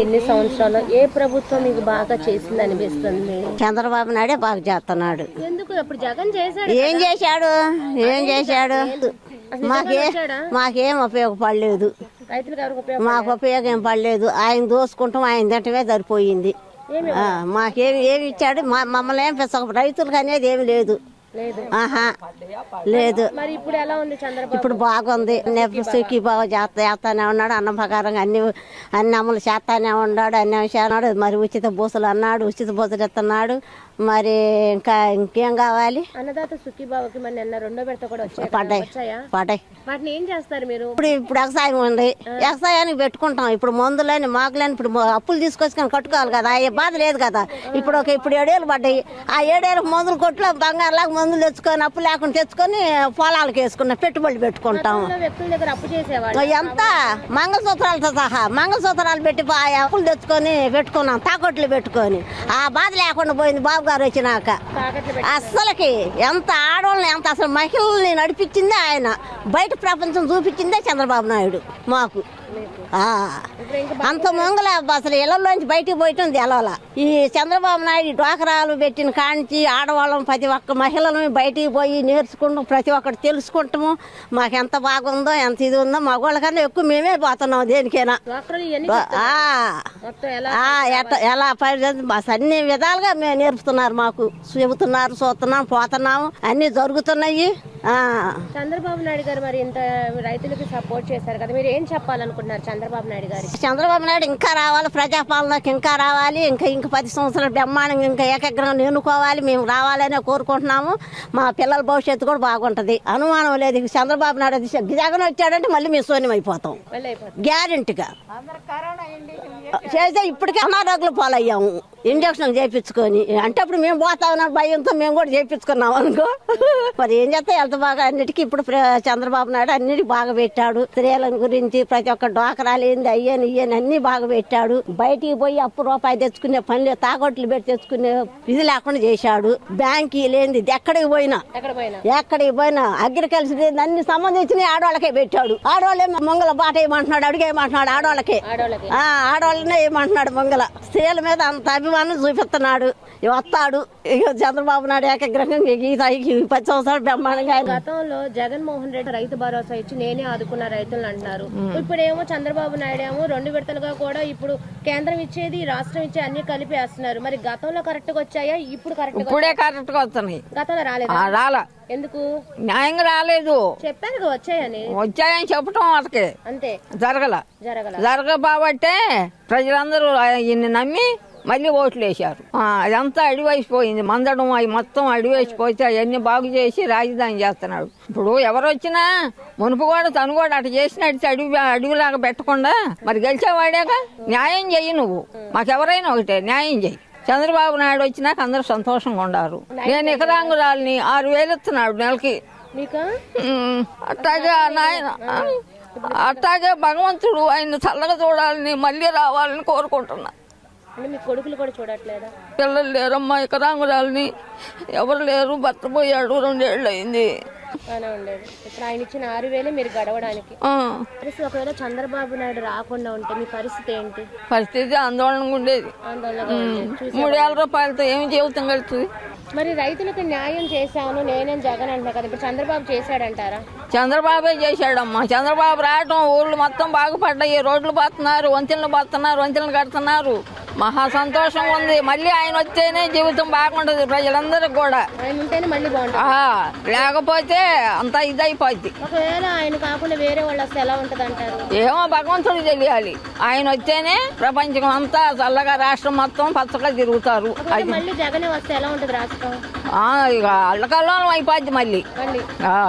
ఎన్ని సంవత్సరాలు? ఏ ప్రభుత్వం మీకు బాగా చేసింది అనిపిస్తుంది? చంద్రబాబు నాయుడే బాగా చేస్తున్నాడు. ఎందుకు? అప్పుడు జగన్ చేశాడు ఏం చేశాడు? ఏం చేశాడు? మాకే మాకేం ఉపయోగపడలేదు. రైతులకు ఎవరికి ఉపయోగం మాకు ఉపయోగం ఏం పడలేదు. ఆయన దోసుకుంటాం ఆయన తింటమే సరిపోయింది. ఆ, మాకేమి ఏమి ఇచ్చాడు? మా మమ్మల్ని ఏం పెస రైతులకు అనేది ఏమి లేదు. ఆహా లేదు. మరి ఇప్పుడు ఎలా ఉంది చంద్రబాబు? ఇప్పుడు బాగుంది. నెప్పు బాగా చేస్తా చేస్తానే ఉన్నాడు. అన్నం ప్రకారంగా అన్ని అన్ని అమలు చేస్తానే ఉన్నాడు. అన్ని చేస్తున్నాడు మరి ఉచిత బూసలు అన్నాడు. ఉచిత బూసలు ఇస్తున్నాడు. మరి ఇంకా ఇంకేం కావాలి? అన్నదాత సుఖీబాబుకి మరి నిన్న రెండో విడత కూడా వచ్చాయి పడ్డాయి. పడ్డాయి. వాటిని ఏం చేస్తారు మీరు? ఇప్పుడు ఇప్పుడు వ్యవసాయం ఉంది. వ్యవసాయానికి పెట్టుకుంటాం. ఇప్పుడు మందులని మాకులని ఇప్పుడు అప్పులు తీసుకొచ్చుకొని కట్టుకోవాలి కదా. ఆ బాధ లేదు కదా. ఇప్పుడు ఒక ఇప్పుడు ఏడేళ్ళు పడ్డాయి. ఆ ఏడేళ్ళు మందులు కొట్లో బంగారులాగా మందులు తెచ్చుకొని అప్పు లేకుండా తెచ్చుకొని పొలాలకు వేసుకున్నాం పెట్టుబడులు పెట్టుకుంటాం. ఎంత? మంగళసూత్రాలతో సహా మంగళసూత్రాలు పెట్టి అప్పులు తెచ్చుకొని పెట్టుకున్నాం తాకట్లు పెట్టుకొని. ఆ బాధ లేకుండా పోయింది బాబు గారు వచ్చినాక. అస్సలకి ఎంత ఆడవాళ్ళని ఎంత అసలు మహిళల్ని నడిపించిందే ఆయన. బయట ప్రపంచం చూపించిందే చంద్రబాబు నాయుడు మాకు. అంత మొంగల అసలు ఇళ్ళలోంచి బయటికి పోయటం తెలవాల ఈ చంద్రబాబు నాయుడు డ్వాకరాలు పెట్టిన కాంచి ఆడవాళ్ళం ప్రతి ఒక్క మహిళలు బయటికి పోయి నేర్చుకుంటాం ప్రతి ఒక్కటి తెలుసుకుంటాము. మాకు ఎంత బాగుందో ఎంత ఇది ఉందో మగవాళ్ళకన్నా ఎక్కువ మేమే పోతున్నాం దేనికైనా. ఎలా బస్ అన్ని విధాలుగా మేము నేర్పుతున్నారు మాకు. చెబుతున్నారు చూస్తున్నాం పోతున్నాము అన్ని జరుగుతున్నాయి. చంద్రబాబు నాయుడు గారు మరి ఇంత రైతులకి సపోర్ట్ చేశారు కదా మీరు ఏం చెప్పాలనుకుంటున్నారు చంద్రబాబు నాయుడు గారికి? చంద్రబాబు నాయుడు ఇంకా రావాలి ప్రజాపాలనకి ఇంకా రావాలి ఇంకా ఇంకా పది సంవత్సరాలు బ్రహ్మాండంగా ఇంకా ఏకగ్రహం ఎన్నుకోవాలి మేము రావాలనే కోరుకుంటున్నాము. మా పిల్లల భవిష్యత్తు కూడా బాగుంటది. అనుమానం లేదు. చంద్రబాబు నాయుడు అది జగన్ వచ్చాడంటే మళ్ళీ మేము శూన్యం అయిపోతాం. గ్యారెంటీగా. చేస్తే ఇప్పటికే అనారోగ్యం పాలయ్యాము. ఇంజక్షన్ చేయించుకొని. అంటే అప్పుడు మేము పోతామన్న భయంతో మేము కూడా చేయించుకున్నాం అనుకో. మరి ఏం చేస్తే బాగా అన్నిటికీ ఇప్పుడు చంద్రబాబు నాయుడు అన్నిటికీ బాగా పెట్టాడు. స్త్రీల గురించి ప్రతి ఒక్క డోకరాలు ఏంది అయ్యని ఇయ్యని అన్ని బాగా పెట్టాడు. బయటికి పోయి అప్పు రూపాయి తెచ్చుకునే పనులు తాగొట్లు పెట్టి తెచ్చుకునే ఇది లేకుండా చేశాడు. బ్యాంకీ లేనిది ఎక్కడికి పోయినా. ఎక్కడ పోయినా? ఎక్కడికి పోయినా? అగ్రికల్చర్ అన్ని సంబంధించిన ఆడవాళ్ళకే పెట్టాడు. ఆడవాళ్ళే మంగళ బాట ఏమంటున్నాడు అడిగేయమంటున్నాడు ఆడవాళ్ళకే. ఆడవాళ్ళనే ఏమంటున్నాడు మంగళ. స్త్రీల మీద అంత అభిమానం చూపిస్తున్నాడు. వస్తాడు. ఇక చంద్రబాబు నాయుడు ఏకగ్రహం ఈ పది సంవత్సరాలు బ్రహ్మాండంగా గతంలో జగన్మోహన్ రెడ్డి రైతు భరోసా ఇచ్చి నేనే ఆదుకున్న రైతులు అంటున్నారు. ఇప్పుడేమో చంద్రబాబు నాయుడు ఏమో రెండు విడతలుగా కూడా ఇప్పుడు కేంద్రం ఇచ్చేది రాష్ట్రం ఇచ్చే అన్ని కలిపి వేస్తున్నారు మరి గతంలో కరెక్ట్గా వచ్చాయా? ఇప్పుడు కరెక్ట్ ఇప్పుడే కరెక్ట్గా వస్తున్నాయి. గతంలో రాలేదా? రాలా. ఎందుకు? న్యాయంగా రాలేదు. చెప్పాను వచ్చాయని. వచ్చాయని చెప్పటం వాళ్ళకి. అంతే. జరగల. జరగల. జరగబాబట్టే ప్రజలందరూ ఈయన్ని నమ్మి మళ్ళీ ఓట్లు వేశారు. ఆ, అదంతా అడివేసిపోయింది. మందడం అవి మొత్తం అడివేసిపోతే అవన్నీ బాగు చేసి రాజధాని చేస్తున్నాడు. ఇప్పుడు ఎవరు వచ్చినా మునుపు కూడా తను కూడా అటు చేసినట్టు అడివి అడవిలాగా పెట్టకుండా మరి గెలిచేవాడేగా? న్యాయం చెయ్యి నువ్వు. మాకెవరైనా ఒకటే న్యాయం చెయ్యి. చంద్రబాబు నాయుడు వచ్చినాక అందరూ సంతోషంగా ఉండారు. నేను ఇకరాంగురాలని ఆరు వేలు ఇస్తున్నాడు నెలకి. ఆ నాయన ఆ, అట్టాగే భగవంతుడు ఆయన చల్లగా చూడాలని మళ్ళీ రావాలని కోరుకుంటున్నా. అంటే మీ కొడుకులు కూడా చూడట్లేదా? పిల్లలు లేరమ్మా ఇకరాంగురాలని ఎవరు లేరు భర్త పోయాడు రెండేళ్ళు అయింది బాగానే ఉండేది. ఇప్పుడు ఆయన ఇచ్చిన ఆరు వేలే మీరు గడవడానికి. పరిస్థితి ఒకవేళ చంద్రబాబు నాయుడు రాకుండా ఉంటే మీ పరిస్థితి ఏంటి? పరిస్థితి ఆందోళనగా ఉండేది. మూడేళ్ళ రూపాయలతో ఏమి జీవితం గడుతుంది మరి రైతులకు న్యాయం చేశాను నేనేం జగన్ అంటున్నా కదా. ఇప్పుడు చంద్రబాబు చేశాడంటారా? చంద్రబాబే చేశాడమ్మా. చంద్రబాబు రావటం ఊళ్ళు మొత్తం బాగుపడ్డాయి. రోడ్లు పోతున్నారు వంతెనలు పోతున్నారు వంతెనలు కడుతున్నారు. మహా సంతోషం ఉంది. మళ్ళీ ఆయన వస్తేనే జీవితం బాగుంటది ప్రజలందరికి కూడా. ఆయన ఉంటేనే మళ్ళీ బాగుంటుంది. ఆ, లేకపోతే అంతా ఇదైపోద్ది. ఒకవేళ ఆయన కాకుండా వేరే వాళ్ళు వస్తే ఎలా ఉంటది అంటారు? ఏమో భగవంతుడు తెలియాలి. ఆయన వస్తేనే ప్రపంచం అంతా చల్లగా రాష్ట్రం మొత్తం పచ్చగా తిరుగుతారు. అది మళ్ళీ జగనే వస్తే ఎలా ఉంటది రాష్ట్రం? ఆ, ఇక అయిపోద్ది మళ్ళీ. మళ్ళీ. ఆ.